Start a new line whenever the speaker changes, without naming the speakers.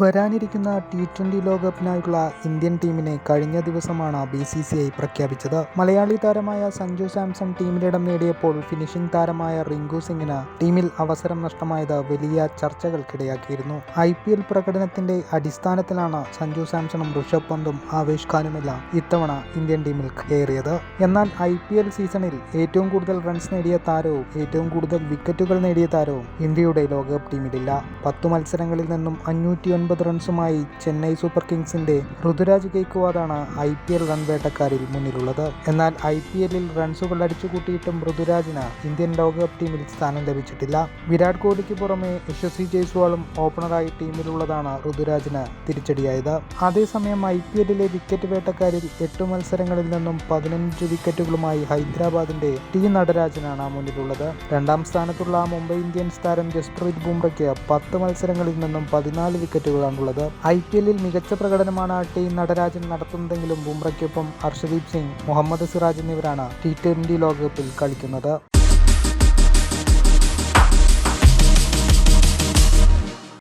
വരാനിരിക്കുന്ന T twenty ലോകകപ്പിനായുള്ള Indian ടീമിനെ കഴിഞ്ഞ ദിവസമാണ് ബി സി സി ഐ പ്രഖ്യാപിച്ചത്. മലയാളി താരമായ സഞ്ജു സാംസൺ ടീമിലിടം നേടിയപ്പോൾ ഫിനിഷിംഗ് താരമായ റിങ്കു സിംഗിന് ടീമിൽ അവസരം നഷ്ടമായത് വലിയ ചർച്ചകൾക്കിടയാക്കിയിരുന്നു. ഐ പി എൽ പ്രകടനത്തിന്റെ അടിസ്ഥാനത്തിലാണ് സഞ്ജു സാംസണും ഋഷഭ് പന്തും ആവേശ് ഖാനുമെല്ലാം ഇത്തവണ ഇന്ത്യൻ ടീമിൽ കയറിയത്. എന്നാൽ ഐ പി എൽ സീസണിൽ ഏറ്റവും കൂടുതൽ റൺസ് നേടിയ താരവും ഏറ്റവും കൂടുതൽ വിക്കറ്റുകൾ നേടിയ താരവും ഇന്ത്യയുടെ ലോകകപ്പ് ടീമിലില്ല. പത്തു മത്സരങ്ങളിൽ നിന്നും അഞ്ഞൂറ്റി ഒൻപത് റൺസുമായി ചെന്നൈ സൂപ്പർ കിങ്സിന്റെ ഋതുരാജ് ഗെയ്ക്വാദാണ് ഐ പി എൽ റൺ വേട്ടക്കാരിൽ മുന്നിലുള്ളത്. എന്നാൽ ഐ പി എല്ലിൽ റൺസുകൾ അടിച്ചുകൂട്ടിയിട്ടും ഋതുരാജിന് ഇന്ത്യൻ ലോകകപ്പ് ടീമിൽ സ്ഥാനം ലഭിച്ചിട്ടില്ല. വിരാട് കോഹ്ലിക്ക് പുറമെ യശസ്വി ജയ്സ്വാളും ഓപ്പണറായി ടീമിലുള്ളതാണ് ഋതുരാജിന് തിരിച്ചടിയായത്. അതേസമയം ഐ പി എല്ലിലെ വിക്കറ്റ് വേട്ടക്കാരിൽ എട്ട് മത്സരങ്ങളിൽ നിന്നും പതിനഞ്ച് വിക്കറ്റുകളുമായി ഹൈദരാബാദിന്റെ ടി നടരാജനാണ് മുന്നിലുള്ളത്. രണ്ടാം സ്ഥാനത്തുള്ള മുംബൈ ഇന്ത്യൻസ് താരം ജസ്പ്രീത് ബുംറയ്ക്ക് പത്ത് മത്സരങ്ങളിൽ നിന്നും പതിനാല് വിക്കറ്റുകളാണുള്ളത് ഐ പി എല്ലിൽ മികച്ച പ്രകടനമാണ് ടി നടരാജൻ നടത്തുന്നതെങ്കിലും ബുംറയ്ക്കൊപ്പം ഹർഷദീപ് സിംഗ് മുഹമ്മദ് സിറാജ് എന്നിവരാണ് ടി ട്വന്റി ലോകകപ്പിൽ കളിക്കുന്നത്.